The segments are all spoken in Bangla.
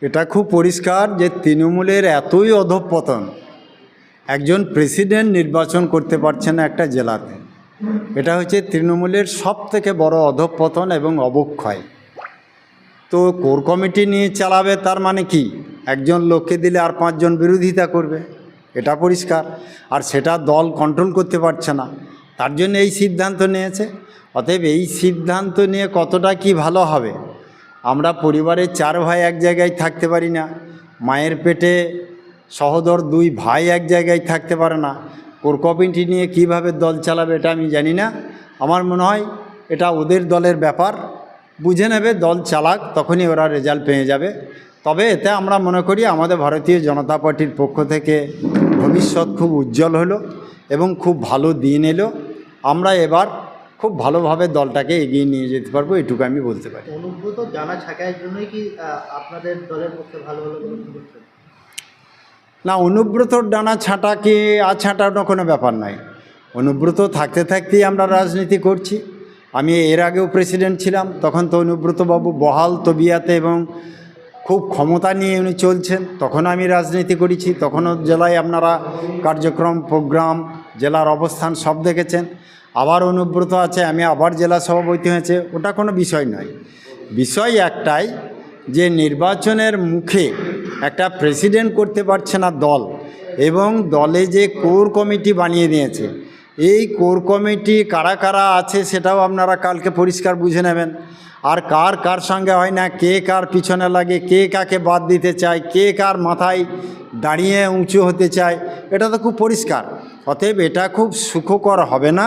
এটা খুব পরিষ্কার যে তৃণমূলের এতই অধঃপতন। একজন প্রেসিডেন্ট নির্বাচন করতে পারছে না একটা জেলাতে। এটা হচ্ছে তৃণমূলের সব থেকে বড় অধঃপতন এবং অবক্ষয়। তো কোর কমিটি নিয়ে চালাবে তার মানে কি? একজন লোককে দিলে আর পাঁচজন বিরোধিতা করবে। এটা পরিষ্কার। আর সেটা দল কন্ট্রোল করতে পারছে না। তার জন্য এই সিদ্ধান্ত নিয়েছে। অতএব এই সিদ্ধান্ত নিয়ে কতটা কি ভালো হবে? আমরা পরিবারের চার ভাই এক জায়গায় থাকতে পারি না। মায়ের পেটে সহোদর দুই ভাই এক জায়গায় থাকতে পারে না। কোর কমিটি নিয়ে কীভাবে দল চালাবে এটা আমি জানি না। আমার মনে হয় এটা ওদের দলের ব্যাপার। বুঝে নেবে, দল চালাক, তখনই ওরা রেজাল্ট পেয়ে যাবে। তবে এতে আমরা মনে করি আমাদের ভারতীয় জনতা পার্টির পক্ষ থেকে ভবিষ্যৎ খুব উজ্জ্বল হলো এবং খুব ভালো দিন এলো। আমরা এবার খুব ভালোভাবে দলটাকে এগিয়ে নিয়ে যেতে পারব এটুকু আমি বলতে পারি। অনুব্রত জানা জন্যই কি আপনাদের দলের পক্ষে ভালো হলো না অনুব্রতর ডানা ছাঁটা কি আর ছাঁটানো কোনো ব্যাপার নয় অনুব্রত থাকতে থাকতেই আমরা রাজনীতি করছি। আমি এর আগেও প্রেসিডেন্ট ছিলাম তখন তো অনুব্রতবাবু বহাল তবিয়াতে এবং খুব ক্ষমতা নিয়ে উনি চলছেন তখন আমি রাজনীতি করেছি তখনও জেলায় আপনারা কার্যক্রম প্রোগ্রাম জেলার অবস্থান সব দেখেছেন। আবার অনুব্রত আছে, আমি আবার জেলা সভাপতি হয়েছে, ওটা কোনো বিষয় নয়। বিষয় একটাই যে নির্বাচনের মুখে একটা প্রেসিডেন্ট করতে পারছে না দল, এবং দলে যে কোর কমিটি বানিয়ে নিয়েছে এই কোর কমিটি কারা কারা আছে সেটাও আপনারা কালকে পরিষ্কার বুঝে নেবেন। আর কার কার সঙ্গে হয় না, কে কার পিছনে লাগে, কে কাকে বাদ দিতে চায়, কে কার মাথায় দাঁড়িয়ে উঁচু হতে চায়, এটা তো খুব পরিষ্কার। অতএব এটা খুব সুখকর হবে না।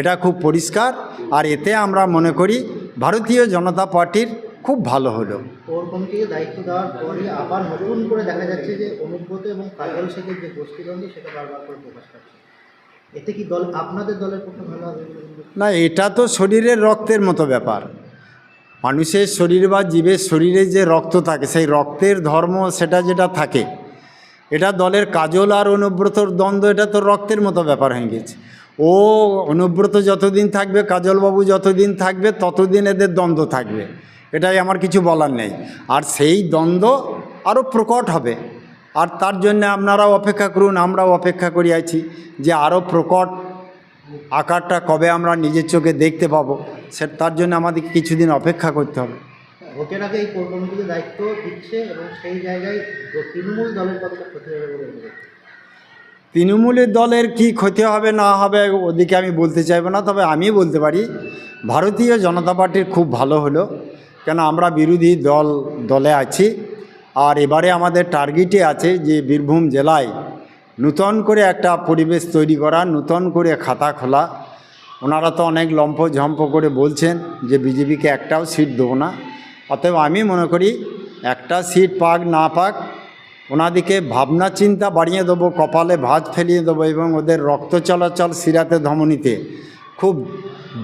এটা খুব পরিষ্কার। আর এতে আমরা মনে করি ভারতীয় জনতা পার্টির খুব ভালো হলো। কোর কমিটিকে দায়িত্ব দেওয়ার পরই আবার নতুন করে দেখা যাচ্ছে যে অনুব্রত এবং কাজল শেখের যে গোষ্ঠীদ্বন্দ্ব সেটা বারবার করে প্রকাশ পাচ্ছে। এতে কি দল আপনাদের দলের পক্ষে ভালো হবে? বলে করছেন? না এটা তো শরীরের রক্তের মতো ব্যাপার। মানুষের শরীর বা জীবের শরীরে যে রক্ত থাকে সেই রক্তের ধর্ম সেটা যেটা থাকে এটা দলের কাজল আর অনুব্রতর দ্বন্দ্ব এটা তো রক্তের মতো ব্যাপার হয়ে গেছে। ও অনুব্রত যতদিন থাকবে, কাজলবাবু যতদিন থাকবে, ততদিন এদের দ্বন্দ্ব থাকবে। এটাই আমার কিছু বলার নেই। আর সেই দ্বন্দ্ব আরও প্রকট হবে। আর তার জন্য আপনারাও অপেক্ষা করুন, আমরাও অপেক্ষা করি আছি যে আরও প্রকট আকারটা কবে আমরা নিজের চোখে দেখতে পাবো, সে তার জন্য আমাদেরকে কিছুদিন অপেক্ষা করতে হবে। দায়িত্ব দিচ্ছে এবং সেই জায়গায় তৃণমূল দলের? তৃণমূলের দলের কি ক্ষতি হবে, না হবে, ওদিকে আমি বলতে চাইব না, তবে আমি বলতে পারি, ভারতীয় জনতা পার্টির খুব ভালো হলো। কেন, আমরা বিরোধী দল, দলে আছি, আর এবারে আমাদের টার্গেটে আছে যে বীরভূম জেলায় নূতন করে একটা পরিবেশ তৈরি করা, নূতন করে খাতা খোলা। ওনারা তো অনেক লম্ফ ঝম্প করে বলছেন যে বিজেপিকে একটাও সিট দেবো না। অতএব আমি মনে করি, একটা সিট পাক, না পাক ওনাদিকে ভাবনা চিন্তা বাড়িয়ে দেবো, কপালে ভাঁজ ফেলিয়ে দেবো এবং ওদের রক্ত চলাচল সিরাতে ধমনীতে খুব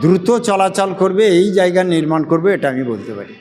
দ্রুত চলাচল করবে, এই জায়গা নির্মাণ করবে, এটা আমি বলতে পারি।